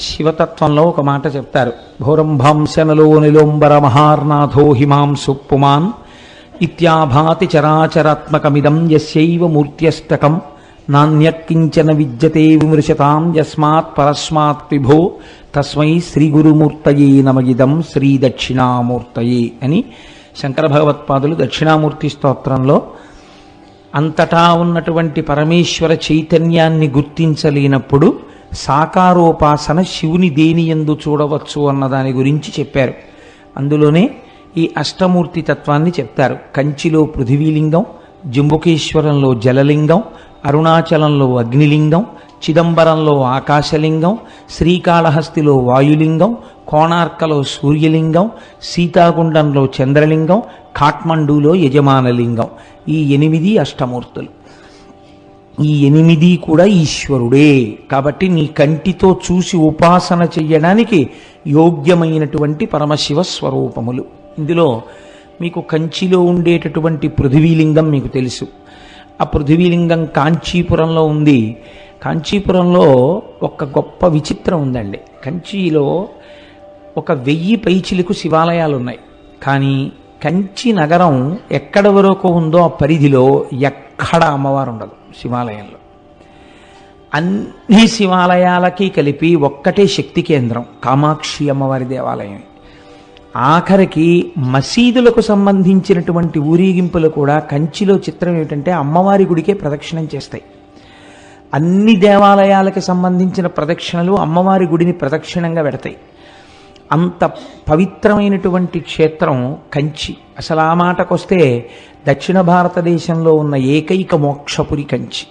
శివతత్వంలో ఒక మాట చెప్తారు. భౌరంభాంశనలో నిలోంబర మహార్నాథో హిమాంసు పుమాన్ ఇత్యాభాతి చరాచరాత్మకమిదం యస్యైవ మూర్త్యష్టకం నాణ్యకించన విద్యతే విమృశతాం యస్మాత్ పరస్మాత్ విభో తస్మై శ్రీ గురుమూర్తయే నమగిదం శ్రీ దక్షిణామూర్తయే అని శంకర భగవత్పాదులు దక్షిణామూర్తి స్తోత్రంలో అంతటా ఉన్నటువంటి పరమేశ్వర చైతన్యాన్ని గుర్తించలేనప్పుడు సాకారోపాసన శివుని దేని ఎందు చూడవచ్చు అన్న దాని గురించి చెప్పారు. అందులోనే ఈ అష్టమూర్తి తత్వాన్ని చెప్తారు. కంచిలో పృథివీలింగం జంబుకేశ్వరంలో జలలింగం అరుణాచలంలో అగ్నిలింగం చిదంబరంలో ఆకాశలింగం శ్రీకాళహస్తిలో వాయులింగం కోణార్కలో సూర్యలింగం సీతాగుండంలో చంద్రలింగం కాఠ్మండూలో యజమానలింగం. ఈ ఎనిమిది అష్టమూర్తులు. ఈ ఎనిమిది కూడా ఈశ్వరుడే. కాబట్టి నీ కంటితో చూసి ఉపాసన చెయ్యడానికి యోగ్యమైనటువంటి పరమశివ స్వరూపములు. ఇందులో మీకు కంచిలో ఉండేటటువంటి పృథివీలింగం మీకు తెలుసు. ఆ పృథివీలింగం కాంచీపురంలో ఉంది. కాంచీపురంలో ఒక గొప్ప విచిత్రం ఉందండి. కంచిలో ఒక వెయ్యి పైచిలకు శివాలయాలు ఉన్నాయి కానీ కంచి నగరం ఎక్కడ వరకు ఉందో ఆ పరిధిలో ఎక్కడ అమ్మవారు ఉండదు. శివాలయంలో. అన్ని శివాలయాలకి కలిపి ఒక్కటే శక్తి కేంద్రం కామాక్షి అమ్మవారి దేవాలయం ఆఖరికి మసీదులకు సంబంధించినటువంటి ఊరేగింపులు కూడా కంచిలో చిత్రం ఏమిటంటే అమ్మవారి గుడికే ప్రదక్షిణం చేస్తాయి. అన్ని దేవాలయాలకు సంబంధించిన ప్రదక్షిణలు అమ్మవారి గుడిని ప్రదక్షిణంగా పెడతాయి. అంత పవిత్రమైనటువంటి క్షేత్రం కంచి. అసలు ఆ మాటకొస్తే దక్షిణ భారతదేశంలో ఉన్న ఏకైక మోక్షపురి కంచి.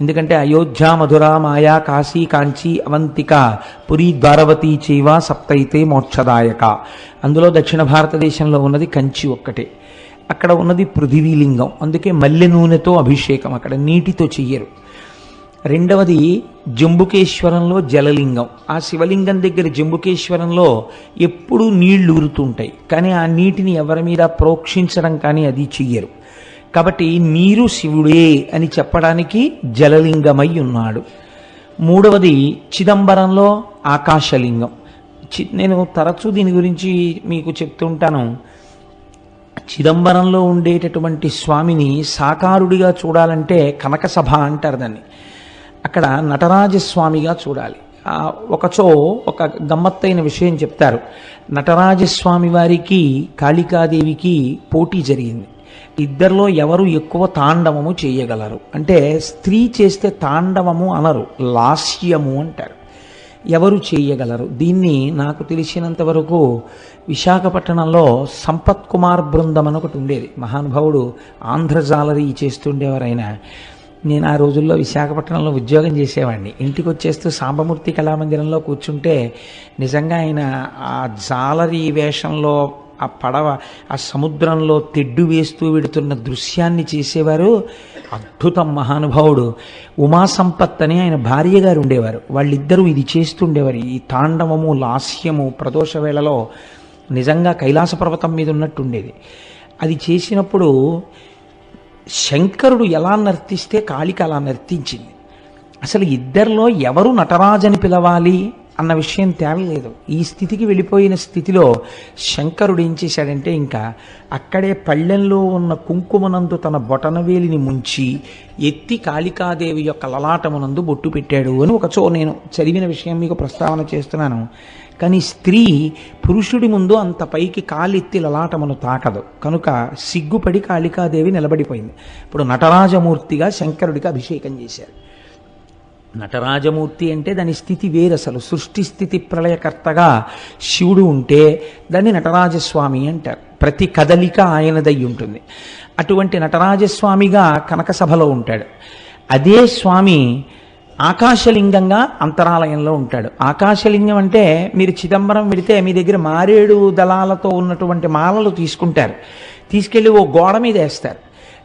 ఎందుకంటే అయోధ్య మధుర మాయా కాశీ కాంచి అవంతిక పురి ద్వారవతి చైవ సప్తైతే మోక్షదాయక. అందులో దక్షిణ భారతదేశంలో ఉన్నది కంచి ఒక్కటే. అక్కడ ఉన్నది పృథివీలింగం. అందుకే మల్లె నూనెతో అభిషేకం. అక్కడ నీటితో చెయ్యరు. రెండవది జంబుకేశ్వరంలో జలలింగం. ఆ శివలింగం దగ్గర జంబుకేశ్వరంలో ఎప్పుడూ నీళ్ళు ఊరుతుంటాయి కానీ ఆ నీటిని ఎవరి మీద ప్రోక్షించడం కానీ అది చెయ్యరు. కాబట్టి నీరు శివుడే అని చెప్పడానికి జలలింగమై ఉన్నాడు. మూడవది చిదంబరంలో ఆకాశలింగం. చి నేను తరచూ దీని గురించి మీకు చెప్తుంటాను చిదంబరంలో ఉండేటటువంటి స్వామిని సాకారుడిగా చూడాలంటే కనక సభ అంటారు దాన్ని. అక్కడ నటరాజస్వామిగా చూడాలి. ఒకచో ఒక గమ్మత్తైన విషయం చెప్తారు. నటరాజస్వామి వారికి కాళికాదేవికి పోటీ జరిగింది. ఇద్దరిలో ఎవరు ఎక్కువ తాండవము చేయగలరు? అంటే స్త్రీ చేస్తే తాండవము అనరు లాస్యము అంటారు. ఎవరు చేయగలరు? దీన్ని నాకు తెలిసినంత వరకు విశాఖపట్నంలో సంపత్ కుమార్ బృందం అని ఒకటి ఉండేది. మహానుభావుడు ఆంధ్రజాలరీ చేస్తుండేవారు నేను ఆ రోజుల్లో విశాఖపట్నంలో ఉద్యోగం చేసేవాడిని. ఇంటికి వచ్చేస్తూ సాంబమూర్తి కళామందిరంలో కూర్చుంటే నిజంగా ఆయన ఆ జాలరీ వేషంలో ఆ పడవ ఆ సముద్రంలో తెడ్డు వేస్తూ వెడుతున్న దృశ్యాన్ని చేసేవారు అద్భుతం మహానుభావుడు. ఉమా సంపత్ అని ఆయన భార్య గారు ఉండేవారు. వాళ్ళిద్దరూ ఇది చేస్తుండేవారు. ఈ తాండవము లాస్యము ప్రదోష వేళలో నిజంగా కైలాస పర్వతం మీద ఉన్నట్టుండేది. అది చేసినప్పుడు శంకరుడు ఎలా నర్తిస్తే కాళిక అలా నర్తించింది. అసలు ఇద్దరిలో ఎవరు నటరాజని పిలవాలి అన్న విషయం తేలలేదు. ఈ స్థితికి వెళ్ళిపోయిన స్థితిలో శంకరుడు ఏం చేశాడంటే ఇంకా అక్కడే పళ్ళెంలో ఉన్న కుంకుమనందు తన బొటనవేలిని ముంచి ఎత్తి కాళికాదేవి యొక్క లలాటమునందు బొట్టు పెట్టాడు అని ఒకచో నేను చదివిన విషయం మీకు ప్రస్తావన చేస్తున్నాను. కానీ స్త్రీ పురుషుడి ముందు అంత పైకి కాలెత్తి లలాటమును తాకదు. కనుక సిగ్గుపడి కాళికాదేవి నిలబడిపోయింది. ఇప్పుడు నటరాజమూర్తిగా శంకరుడికి అభిషేకం చేశారు. నటరాజమూర్తి అంటే దాని స్థితి వేరు అసలు. సృష్టి స్థితి ప్రళయకర్తగా శివుడు ఉంటే దాన్ని నటరాజస్వామి అంటారు. ప్రతి కదలిక ఆయనదై ఉంటుంది. అటువంటి నటరాజస్వామిగా కనక సభలో ఉంటాడు. అదే స్వామి ఆకాశలింగంగా అంతరాలయంలో ఉంటాడు. ఆకాశలింగం అంటే మీరు చిదంబరం పెడితే మీ దగ్గర మారేడు దళాలతో ఉన్నటువంటి మాలలు తీసుకుంటారు. తీసుకెళ్ళి ఓ గోడ మీద వేస్తారు.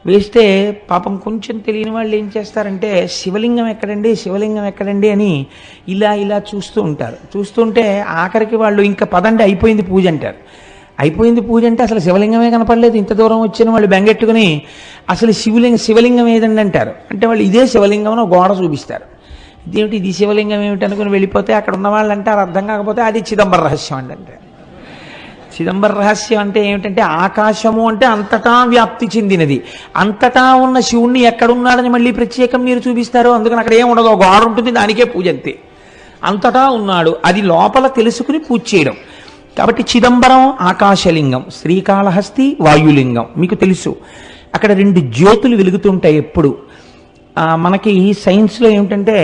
వేస్తే పాపం కొంచెం తెలియని వాళ్ళు ఏం చేస్తారంటే శివలింగం ఎక్కడండి? శివలింగం ఎక్కడండి? అని ఇలా ఇలా చూస్తూ ఉంటారు. చూస్తుంటే ఆఖరికి వాళ్ళు ఇంకా పదండి అయిపోయింది పూజ అంటారు. అయిపోయింది పూజ అంటే అసలు శివలింగమే కనపడలేదు. ఇంత దూరం వచ్చిన వాళ్ళు బెంగెట్టుకుని అసలు శివలింగ శివలింగం ఏదండి అంటారు. అంటే వాళ్ళు ఇదే శివలింగం గోడ చూపిస్తారు. ఇదేమిటి? ఇది శివలింగం ఏమిటి అనుకుని వెళ్ళిపోతే అక్కడ ఉన్న వాళ్ళు అంటారు అర్థం కాకపోతే అది చిదంబర రహస్యం అండి అంటే చిదంబర రహస్యం అంటే ఏమిటంటే ఆకాశము అంటే అంతటా వ్యాప్తి చెందినది. అంతటా ఉన్న శివుణ్ణి ఎక్కడున్నాడని మళ్ళీ ప్రత్యేకం మీరు చూపిస్తారు. అందుకని అక్కడ ఏం ఉండదు. ఒక గోడ ఉంటుంది దానికే పూజ అంతే. అంతటా ఉన్నాడు. అది లోపల తెలుసుకుని పూజ చేయడం. కాబట్టి చిదంబరం ఆకాశలింగం శ్రీకాళహస్తి వాయులింగం. మీకు తెలుసు. అక్కడ రెండు జ్యోతులు వెలుగుతుంటాయి ఎప్పుడు. మనకి సైన్స్లో ఏమిటంటే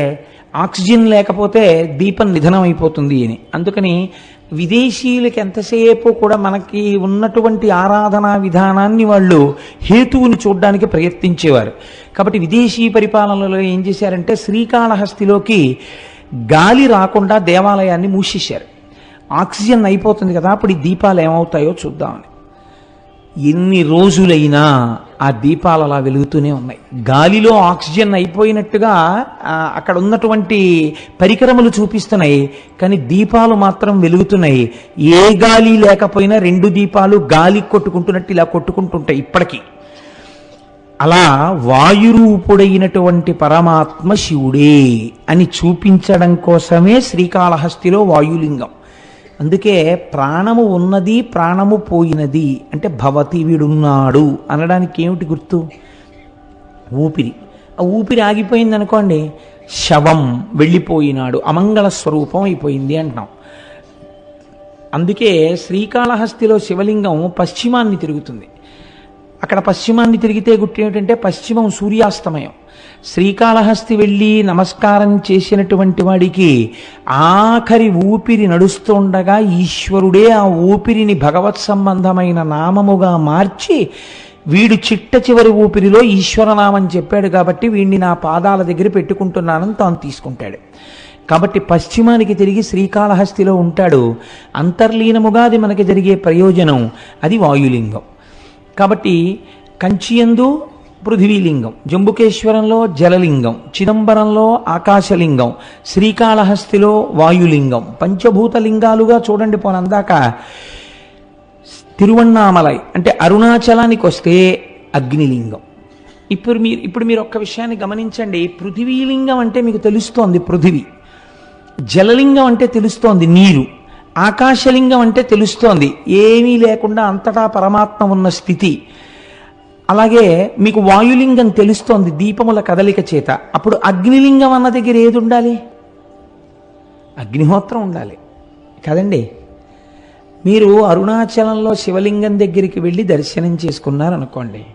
ఆక్సిజన్ లేకపోతే దీపం నిధనం అయిపోతుంది అని. అందుకని విదేశీయులకి ఎంతసేపు కూడా మనకి ఉన్నటువంటి ఆరాధనా విధానాన్ని వాళ్ళు హేతువుని చూడడానికి ప్రయత్నించేవారు. కాబట్టి విదేశీ పరిపాలనలో ఏం చేశారంటే శ్రీకాళహస్తిలోకి గాలి రాకుండా దేవాలయాన్ని మూసేశారు. ఆక్సిజన్ అయిపోతుంది కదా అప్పుడు ఈ దీపాలు ఏమవుతాయో చూద్దామని. ఎన్ని రోజులైనా ఆ దీపాలు అలా వెలుగుతూనే ఉన్నాయి. గాలిలో ఆక్సిజన్ అయిపోయినట్టుగా అక్కడ ఉన్నటువంటి పరికరములు చూపిస్తున్నాయి. కానీ దీపాలు మాత్రం వెలుగుతున్నాయి. ఏ గాలి లేకపోయినా రెండు దీపాలు గాలి కొట్టుకుంటున్నట్టు ఇలా కొట్టుకుంటుంటాయి ఇప్పటికీ. అలా వాయురూపుడైనటువంటి పరమాత్మ శివుడే అని చూపించడం కోసమే శ్రీకాళహస్తిలో వాయులింగం. అందుకే ప్రాణము ఉన్నది ప్రాణము పోయినది అంటే భవతి వీడున్నాడు అనడానికి ఏమిటి గుర్తు? ఊపిరి. ఆ ఊపిరి ఆగిపోయింది అనుకోండి శవం వెళ్ళిపోయినాడు అమంగళ స్వరూపం అయిపోయింది అంటున్నాం. అందుకే శ్రీకాళహస్తిలో శివలింగం పశ్చిమాన్ని తిరుగుతుంది. అక్కడ పశ్చిమాన్ని తిరిగితే గుర్తు ఏమిటంటే పశ్చిమం సూర్యాస్తమయం. శ్రీకాళహస్తి వెళ్ళి నమస్కారం చేసినటువంటి వాడికి ఆఖరి ఊపిరి నడుస్తుండగా ఈశ్వరుడే ఆ ఊపిరిని భగవత్ సంబంధమైన నామముగా మార్చి వీడు చిట్ట చివరి ఊపిరిలో ఈశ్వరనామం చెప్పాడు కాబట్టి వీడిని నా పాదాల దగ్గర పెట్టుకుంటున్నానని తాను తీసుకుంటాడు. కాబట్టి పశ్చిమానికి తిరిగి శ్రీకాళహస్తిలో ఉంటాడు. అంతర్లీనముగా అది మనకి జరిగే ప్రయోజనం. అది వాయులింగం. కాబట్టి కంచియందు పృథివీలింగం జంబుకేశ్వరంలో జలలింగం చిదంబరంలో ఆకాశలింగం శ్రీకాళహస్తిలో వాయులింగం పంచభూత లింగాలుగా చూడండి పోనందాక తిరువన్నామలై అంటే అరుణాచలానికి వస్తే అగ్నిలింగం. ఇప్పుడు మీరు ఇప్పుడు మీరు ఒక్క విషయాన్ని గమనించండి. పృథివీలింగం అంటే మీకు తెలుస్తోంది పృథివీ. జలలింగం అంటే తెలుస్తోంది నీరు. ఆకాశలింగం అంటే తెలుస్తోంది. ఏమీ లేకుండా అంతటా పరమాత్మ ఉన్న స్థితి. అలాగే మీకు వాయులింగం తెలుస్తోంది దీపముల కదలిక చేత. అప్పుడు అగ్నిలింగం అన్న దగ్గర ఏది ఉండాలి? అగ్నిహోత్రం ఉండాలి. కదండి. మీరు అరుణాచలంలో శివలింగం దగ్గరికి వెళ్ళి దర్శనం చేసుకున్నారనుకోండి.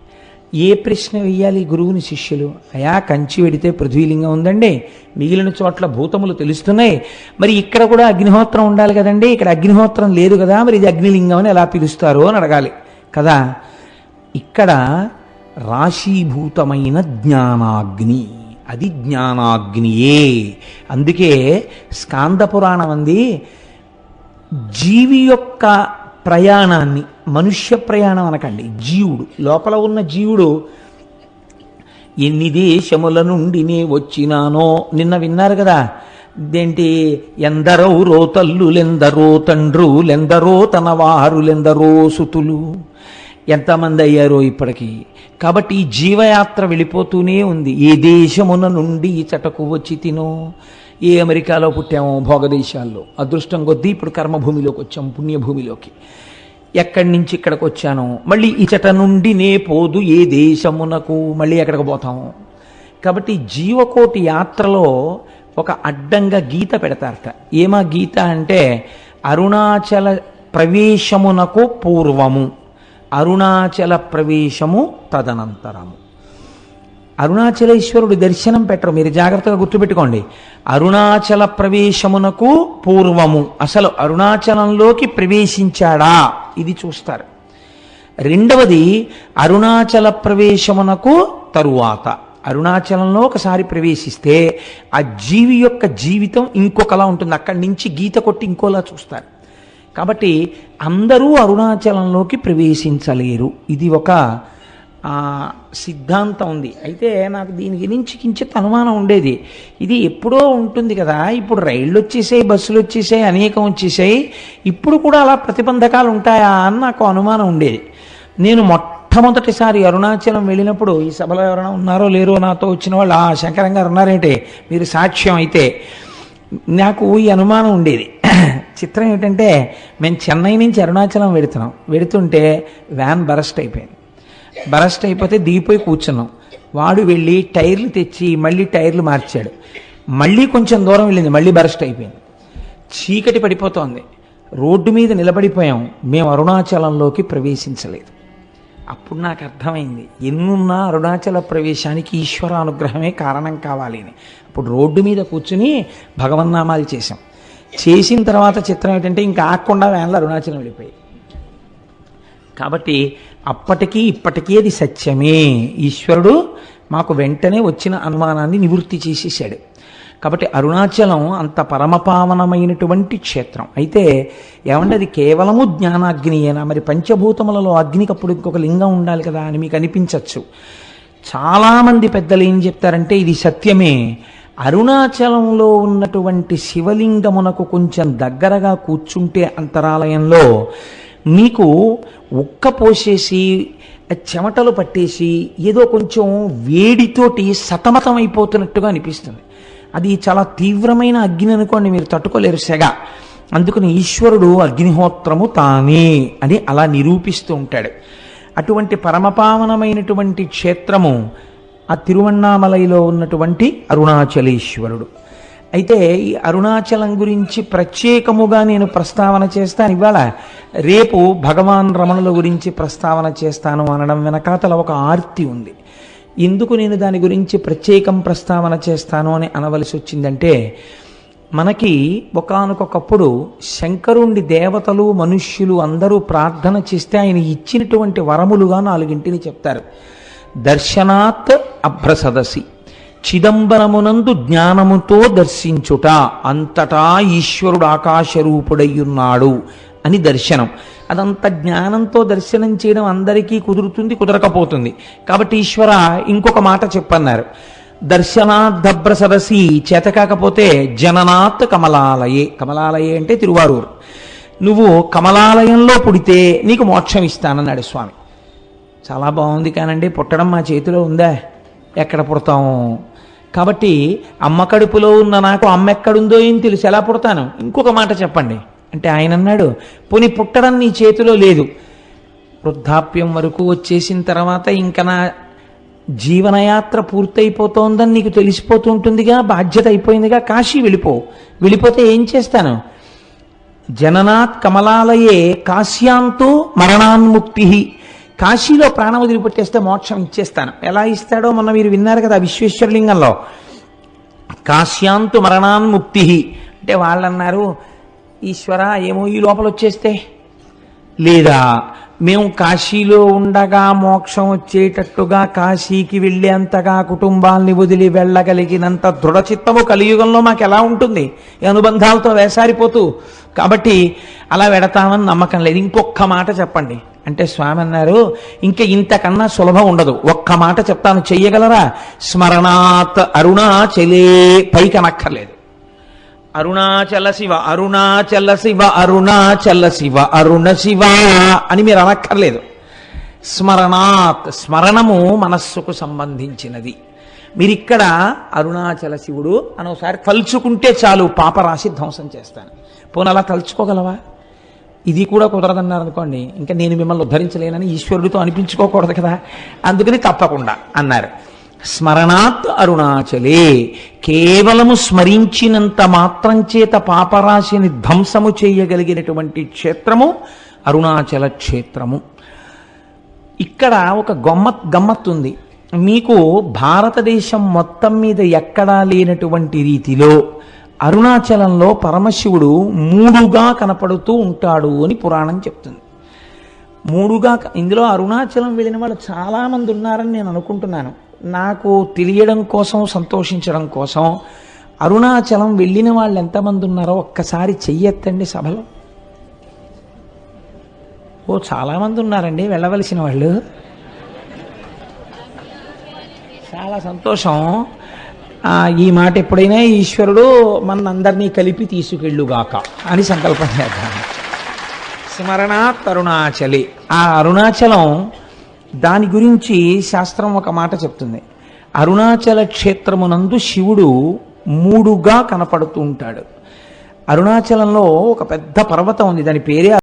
ఏ ప్రశ్న వేయాలి గురువుని శిష్యులు? అయా కంచి వెడితే పృథ్వీలింగం ఉందండి. మిగిలిన చోట్ల భూతములు తెలుస్తున్నాయి. మరి ఇక్కడ కూడా అగ్నిహోత్రం ఉండాలి కదండి. ఇక్కడ అగ్నిహోత్రం లేదు కదా మరి ఇది అగ్నిలింగం అని ఎలా పిలుస్తారు అని అడగాలి. కదా? ఇక్కడ రాశీభూతమైన జ్ఞానాగ్ని. అది జ్ఞానాగ్నియే. అందుకే స్కాంద పురాణం అంది జీవి యొక్క ప్రయాణాన్ని మనుష్య ప్రయాణం అనకండి జీవుడు. లోపల ఉన్న జీవుడు ఎన్ని దేశముల నుండి నే వచ్చినానో నిన్న విన్నారు కదా. ఇదేంటి? ఎందరో రోతల్లులెందరో తండ్రులెందరో తన వారులెందరో సుతులు. ఎంతమంది అయ్యారో ఇప్పటికీ. కాబట్టి ఈ జీవయాత్ర వెళ్ళిపోతూనే ఉంది. ఏ దేశమున నుండి ఈ చటకు వచ్చి తినో? ఏ అమెరికాలో పుట్టామో భోగదేశాల్లో. అదృష్టం కొద్దీ ఇప్పుడు కర్మభూమిలోకి వచ్చాం పుణ్యభూమిలోకి. ఎక్కడి నుంచి ఇక్కడికి వచ్చాను మళ్ళీ ఇచట నుండి నే పోదు ఏ దేశమునకు మళ్ళీ ఎక్కడికి పోతాము కాబట్టి జీవకోటి యాత్రలో ఒక అడ్డంగా గీత పెడతారట. ఏమా గీత అంటే అరుణాచల ప్రవేశమునకు పూర్వము. అరుణాచల ప్రవేశము తదనంతరము. అరుణాచలేశ్వరుడు దర్శనం పెట్టరు. మీరు జాగ్రత్తగా గుర్తుపెట్టుకోండి. అరుణాచల ప్రవేశమునకు పూర్వము. అసలు అరుణాచలంలోకి ప్రవేశించాడా? ఇది చూస్తారు. రెండవది అరుణాచల ప్రవేశమునకు తరువాత. అరుణాచలంలో ఒకసారి ప్రవేశిస్తే ఆ జీవి యొక్క జీవితం ఇంకొకలా ఉంటుంది. అక్కడి నుంచి గీత కొట్టి ఇంకోలా చూస్తారు. కాబట్టి అందరూ అరుణాచలంలోకి ప్రవేశించలేరు. ఇది ఒక సిద్ధాంతం ఉంది. అయితే నాకు దీని గురించి కించిత్ అనుమానం ఉండేది. ఇది ఎప్పుడో ఉంటుంది కదా ఇప్పుడు రైళ్ళు వచ్చేసాయి బస్సులు వచ్చేసాయి అనేకం వచ్చేసాయి. ఇప్పుడు కూడా అలా ప్రతిబంధకాలు ఉంటాయా అని నాకు అనుమానం ఉండేది. నేను మొట్టమొదటిసారి అరుణాచలం వెళ్ళినప్పుడు ఈ సభలో ఎవరైనా ఉన్నారో లేరో నాతో వచ్చిన వాళ్ళు ఆ శంకరంగా ఉన్నారేంటి? మీరు సాక్ష్యం అయితే. నాకు ఈ అనుమానం ఉండేది. చిత్రం ఏంటంటే మేము చెన్నై నుంచి అరుణాచలం వెడుతున్నాం. వెడుతుంటే వ్యాన్ బరస్ట్ అయిపోయింది. బరస్ట్ అయిపోతే దిగిపోయి కూర్చున్నాం. వాడు వెళ్ళి టైర్లు తెచ్చి మళ్ళీ టైర్లు మార్చాడు. మళ్ళీ కొంచెం దూరం వెళ్ళింది మళ్ళీ బరస్ట్ అయిపోయింది. చీకటి పడిపోతోంది. రోడ్డు మీద నిలబడిపోయాం. మేము అరుణాచలంలోకి ప్రవేశించలేదు. అప్పుడు నాకు అర్థమైంది ఎన్నున్నా అరుణాచల ప్రవేశానికి ఈశ్వర అనుగ్రహమే కారణం కావాలి అని. అప్పుడు రోడ్డు మీద కూర్చుని భగవన్నామాలు చేశాం. చేసిన తర్వాత చిత్రం ఏంటంటే ఇంకా ఆకుండా వ్యాన్లు అరుణాచలం వెళ్ళిపోయి కాబట్టి అప్పటికీ ఇప్పటికీ అది సత్యమే. ఈశ్వరుడు మాకు వెంటనే వచ్చిన అనుమానాన్ని నివృత్తి చేసేసాడు కాబట్టి అరుణాచలం అంత పరమపావనమైనటువంటి క్షేత్రం. అయితే ఏమంటే అది కేవలము జ్ఞానాగ్నియేనా మరి పంచభూతములలో అగ్నికి అప్పుడు ఇంకొక లింగం ఉండాలి కదా అని మీకు అనిపించవచ్చు చాలామంది పెద్దలు ఏం చెప్తారంటే ఇది సత్యమే. అరుణాచలంలో ఉన్నటువంటి శివలింగమునకు కొంచెం దగ్గరగా కూర్చుంటే అంతరాలయంలో మీకు ఉక్క పోసేసి చెమటలు పట్టేసి ఏదో కొంచెం వేడితోటి సతమతం అయిపోతున్నట్టుగా అనిపిస్తుంది. అది చాలా తీవ్రమైన అగ్ని అనుకోండి మీరు తట్టుకోలేరు సెగ. అందుకని ఈశ్వరుడు అగ్నిహోత్రము తానే అని అలా నిరూపిస్తూ ఉంటాడు. అటువంటి పరమపావనమైనటువంటి క్షేత్రము ఆ తిరువണ്ണామలైలో ఉన్నటువంటి అరుణాచలేశ్వరుడు. అయితే ఈ అరుణాచలం గురించి ప్రత్యేకముగా నేను ప్రస్తావన చేస్తాను. ఇవాళ రేపు భగవాన్ రమణుల గురించి ప్రస్తావన చేస్తాను అనడం వెనకాతల ఒక ఆర్తి ఉంది. ఎందుకు నేను దాని గురించి ప్రత్యేకం ప్రస్తావన చేస్తాను అని అనవలసి వచ్చిందంటే మనకి ఒకనకొకప్పుడు శంకరుండి దేవతలు మనుష్యులు అందరూ ప్రార్థన చేస్తే ఆయన ఇచ్చినటువంటి వరములుగా నాలుగింటిని చెప్తారు. దర్శనాత్ అభ్రసదసి. చిదంబరమునందు జ్ఞానముతో దర్శించుట అంతటా ఈశ్వరుడు ఆకాశరూపుడయ్యున్నాడు అని దర్శనం. అదంత జ్ఞానంతో దర్శనం చేయడం అందరికీ కుదురుతుంది కుదరకపోతుంది. కాబట్టి ఈశ్వర ఇంకొక మాట చెప్పన్నారు. దర్శనార్థభ్ర సరసి చేత కాకపోతే జననాత్ కమలాలయే. కమలాలయే అంటే తిరువారూరు. నువ్వు కమలాలయంలో పుడితే నీకు మోక్షం ఇస్తానన్నాడు స్వామి. చాలా బాగుంది కానండి పుట్టడం మా చేతిలో ఉందా? ఎక్కడ పుడతాము కాబట్టి అమ్మ కడుపులో ఉన్న నాకు అమ్మ ఎక్కడుందో ఏం తెలుసు. ఎలా పుడతాను? ఇంకొక మాట చెప్పండి. అంటే ఆయన అన్నాడు పోని పుట్టడం నీ చేతిలో లేదు. వృద్ధాప్యం వరకు వచ్చేసిన తర్వాత ఇంకా నా జీవనయాత్ర పూర్తయిపోతోందని నీకు తెలిసిపోతూ ఉంటుందిగా బాధ్యత అయిపోయిందిగా కాశీ వెళ్ళిపో. వెళ్ళిపోతే ఏం చేస్తాను? జననాత్ కమలాలయే కాశ్యాంతో మరణాన్ముక్తి కాశీలో ప్రాణం వదిలిపెట్టేస్తే మోక్షం ఇచ్చేస్తాను. ఎలా ఇస్తాడో మొన్న మీరు విన్నారు కదా విశ్వేశ్వరలింగంలో. కాశ్యాంతు మరణాన్ ముక్తి. అంటే వాళ్ళు అన్నారు ఈశ్వర ఏమో ఈ లోపల వచ్చేస్తే లేదా మేము కాశీలో ఉండగా మోక్షం వచ్చేటట్టుగా కాశీకి వెళ్ళేంతగా కుటుంబాల్ని వదిలి వెళ్ళగలిగినంత దృఢచిత్తము కలియుగంలో మాకు ఎలా ఉంటుంది? ఈ అనుబంధాలతో వేసారిపోతూ. కాబట్టి అలా వెడతామని నమ్మకం లేదు. ఇంకొక్క మాట చెప్పండి. అంటే స్వామి అన్నారు ఇంకా ఇంతకన్నా సులభం ఉండదు. ఒక్క మాట చెప్తాను. చెయ్యగలరా? స్మరణాత్ అరుణాచలే. పైకి అనక్కర్లేదు అరుణాచల శివ అరుణాచల శివ అరుణాచల శివ అరుణ శివ అని మీరు అనక్కర్లేదు. స్మరణాత్ స్మరణము మనస్సుకు సంబంధించినది. మీరిక్కడ అరుణాచల శివుడు అని ఒకసారి తలుచుకుంటే చాలు పాపరాశి ధ్వంసం చేస్తాను. పోనీ అలా తలుచుకోగలవా? ఇది కూడా కుదరదన్నారు అనుకోండి ఇంకా నేను మిమ్మల్ని ఉద్ధరించలేనని ఈశ్వరుడితో అనిపించుకోకూడదు కదా? అందుకని తప్పకుండా అన్నారు. స్మరణాత్ అరుణాచలే. కేవలము స్మరించినంత మాత్రం చేత పాపరాశిని ధ్వంసము చేయగలిగినటువంటి క్షేత్రము అరుణాచల క్షేత్రము. ఇక్కడ ఒక గమ్మత్ గమ్మత్ ఉంది మీకు భారతదేశం మొత్తం మీద ఎక్కడా లేనటువంటి రీతిలో అరుణాచలంలో పరమశివుడు మూడుగా కనపడుతూ ఉంటాడు అని పురాణం చెప్తుంది. మూడుగా ఇందులో అరుణాచలం వెళ్ళిన వాళ్ళు చాలామంది ఉన్నారని నేను అనుకుంటున్నాను. నాకు తెలియడం కోసం సంతోషించడం కోసం అరుణాచలం వెళ్ళిన వాళ్ళు ఎంతమంది ఉన్నారో ఒక్కసారి చెయ్యెత్తండి సభలో. ఓ చాలామంది ఉన్నారండి వెళ్ళవలసిన వాళ్ళు. చాలా సంతోషం. ఈ మాట ఎప్పుడైనా ఈశ్వరుడు మనందరినీ కలిపి తీసుకెళ్ళుగాక అని సంకల్పం చేద్దాం. స్మరణ తరుణాచలి ఆ అరుణాచలం దాని గురించి శాస్త్రం ఒక మాట చెప్తుంది. అరుణాచల క్షేత్రమునందు శివుడు మూడుగా కనపడుతూ ఉంటాడు. అరుణాచలంలో ఒక పెద్ద పర్వతం ఉంది. దాని పేరే